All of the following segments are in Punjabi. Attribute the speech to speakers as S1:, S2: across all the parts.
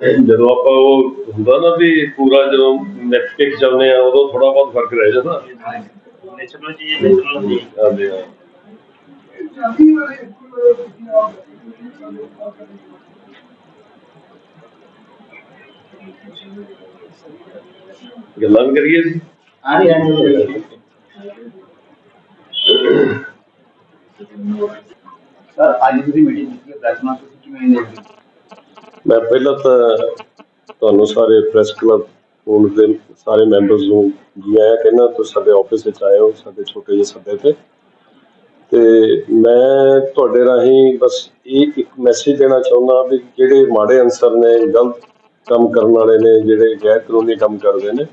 S1: ਜਦੋਂ ਆਪਾਂ ਉਹ ਹੁੰਦਾ ਨਾ ਵੀ ਪੂਰਾ ਜਦੋਂ ਨੈਟ ਪਿਕ ਚੱਲਦੇ ਆ ਉਦੋਂ ਥੋੜਾ ਬਹੁਤ ਫ਼ਰਕ ਰਹਿ ਜਾਂਦਾ।
S2: ਨੈਚੁਰਲ ਚੀਜ਼ ਨੈਚੁਰਲ ਹੁੰਦੀ ਹੈ
S1: ਹਾਂਜੀ ਹਾਂ। ਗੱਲਾਂ ਵੀ ਕਰੀਏ ਜੀ?
S2: ਆ ਰਹੀ ਹੈ ਸਰ ਅੱਜ ਦੀ ਮੀਟਿੰਗ ਕੀਤੀ ਪ੍ਰੈਸ ਨਾਲ ਤੁਸੀਂ ਕਿਵੇਂ ਦੇਖਦੇ ਹੋ?
S1: ਮੈਂ ਪਹਿਲਾਂ ਤਾਂ ਤੁਹਾਨੂੰ ਸਾਰੇ ਪ੍ਰੈਸ ਕਲੱਬ ਹੋਣ ਦੇ ਸਾਰੇ ਮੈਂਬਰਸ ਨੂੰ ਜੀ ਆਇਆਂ ਕਹਿੰਦਾ ਤੁਸੀਂ ਸਾਡੇ ਆਫਿਸ ਵਿੱਚ ਆਏ ਹੋ ਸਾਡੇ ਛੋਟੇ ਜਿਹੇ ਸੱਦੇ ਤੇ। ਤੇ ਮੈਂ ਤੁਹਾਡੇ ਰਾਹੀਂ ਬਸ ਇਹ ਇੱਕ ਮੈਸੇਜ ਦੇਣਾ ਚਾਹੁੰਦਾ ਵੀ ਜਿਹੜੇ ਮਾੜੇ ਅਨਸਰ ਨੇ, ਗਲਤ ਕੰਮ ਕਰਨ ਵਾਲੇ ਨੇ, ਜਿਹੜੇ ਗੈਰ ਕਾਨੂੰਨੀ ਕੰਮ ਕਰਦੇ ਨੇ,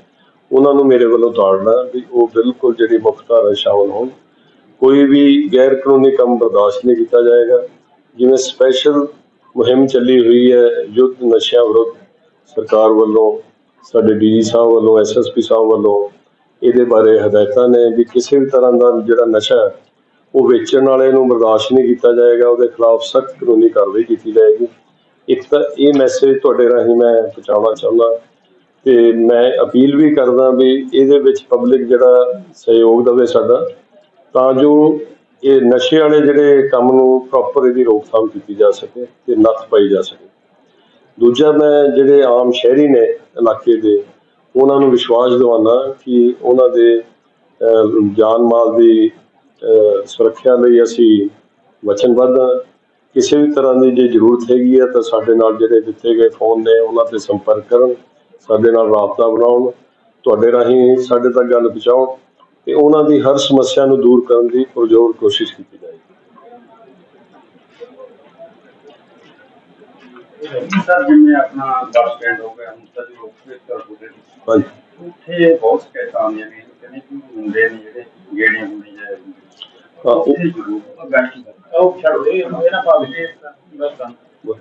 S1: ਉਹਨਾਂ ਨੂੰ ਮੇਰੇ ਵੱਲੋਂ ਤਾੜਨਾ ਵੀ ਉਹ ਬਿਲਕੁਲ ਜਿਹੜੀ ਮੁੱਖ ਧਾਰਾ 'ਚ ਸ਼ਾਮਲ ਹੋਣ। ਕੋਈ ਵੀ ਗੈਰ ਕਾਨੂੰਨੀ ਕੰਮ ਬਰਦਾਸ਼ਤ ਨਹੀਂ ਕੀਤਾ ਜਾਏਗਾ। ਜਿਵੇਂ ਸਪੈਸ਼ਲ ਮੁਹਿੰਮ ਚੱਲੀ ਹੋਈ ਹੈ, ਯੁੱਧ ਨਸ਼ਿਆਂ ਵਿਰੁੱਧ ਸਰਕਾਰ ਵੱਲੋਂ, ਸਾਡੇ ਡੀਜੀ ਸਾਹਿਬ ਵੱਲੋਂ ਐਸਐਸਪੀ ਸਾਹਿਬ ਵੱਲੋਂ ਇਹਦੇ ਬਾਰੇ ਹਦਾਇਤਾਂ ਨੇ ਵੀ ਕਿਸੇ ਵੀ ਤਰ੍ਹਾਂ ਦਾ ਜਿਹੜਾ ਨਸ਼ਾ ਉਹ ਵੇਚਣ ਵਾਲੇ ਨੂੰ ਬਰਦਾਸ਼ਤ ਨਹੀਂ ਕੀਤਾ ਜਾਏਗਾ, ਉਹਦੇ ਖਿਲਾਫ ਸਖਤ ਕਾਨੂੰਨੀ ਕਾਰਵਾਈ ਕੀਤੀ ਜਾਏਗੀ। ਇੱਕ ਤਾਂ ਇਹ ਮੈਸੇਜ ਤੁਹਾਡੇ ਰਾਹੀਂ ਮੈਂ ਪਹੁੰਚਾਉਣਾ ਚਾਹੁੰਦਾ ਤੇ ਮੈਂ ਅਪੀਲ ਵੀ ਕਰਦਾ ਵੀ ਇਹਦੇ ਵਿੱਚ ਪਬਲਿਕ ਜਿਹੜਾ ਸਹਿਯੋਗ ਦੇਵੇ ਸਾਡਾ, ਤਾਂ ਜੋ ਇਹ ਨਸ਼ੇ ਵਾਲੇ ਜਿਹੜੇ ਕੰਮ ਨੂੰ ਪ੍ਰੋਪਰ ਇਹਦੀ ਰੋਕਥਾਮ ਕੀਤੀ ਜਾ ਸਕੇ ਤੇ ਨੱਥ ਪਾਈ ਜਾ ਸਕੇ। ਦੂਜਾ ਮੈਂ ਜਿਹੜੇ ਆਮ ਸ਼ਹਿਰੀ ਨੇ ਇਲਾਕੇ ਦੇ, ਉਹਨਾਂ ਨੂੰ ਵਿਸ਼ਵਾਸ ਦਿਵਾਉਣਾ ਕਿ ਉਹਨਾਂ ਦੇ ਜਾਨ ਮਾਲ ਦੀ ਸੁਰੱਖਿਆ ਲਈ ਅਸੀਂ ਵਚਨਬੱਧ ਹਾਂ। ਕਿਸੇ ਵੀ ਤਰ੍ਹਾਂ ਦੀ ਜੇ ਜ਼ਰੂਰਤ ਹੈਗੀ ਹੈ ਤਾਂ ਸਾਡੇ ਨਾਲ ਜਿਹੜੇ ਦਿੱਤੇ ਗਏ ਫੋਨ ਨੇ ਉਹਨਾਂ ਤੇ ਸੰਪਰਕ ਕਰਨ, ਸਾਡੇ ਨਾਲ ਰਾਬਤਾ ਬਣਾਉਣ। ਤੁਹਾਡੇ ਰਾਹੀਂ ਸਾਡੇ ਤੱਕ ਗੱਲ ਪਹੁੰਚਾਉਣ। ਤੇ ਉਹਨਾਂ ਦੀ ਹਰ ਸਮੱਸਿਆ ਨੂੰ ਦੂਰ ਕਰਨ ਦੀ ਪੁਰਜ਼ੋਰ ਕੋਸ਼ਿਸ਼ ਕੀਤੀ ਜਾਏਗੀ।
S2: ਸਰ ਜਿਵੇਂ ਆਪਣਾ ਬੱਸ ਸਟੈਂਡ ਹੋ ਗਿਆ ਹੁਣ ਤਾਂ ਜੋ ਰੋਕਵੇ ਕਰ ਬੁੱਢੇ
S1: ਹਾਂਜੀ।
S2: ਉੱਥੇ ਬਹੁਤ ਸ਼ਿਕਾਇਤਾਂ ਆਉਂਦੀਆਂ ਨੇ ਕਹਿੰਦੇ ਕਿ ਮੁੰਡੇ ਨੇ ਜਿਹੜੇ ਗੇੜੀਆਂ ਹੁੰਦੀ ਹੈ
S1: ਹਾਂ, ਉਹ-
S2: ਉੱਥੇ ਜ਼ਰੂਰ ਗੱਲ ਉਹ ਛੱਡ ਦੇ ਇਹਨਾਂ ਭਾਵੇਂ ਬਸ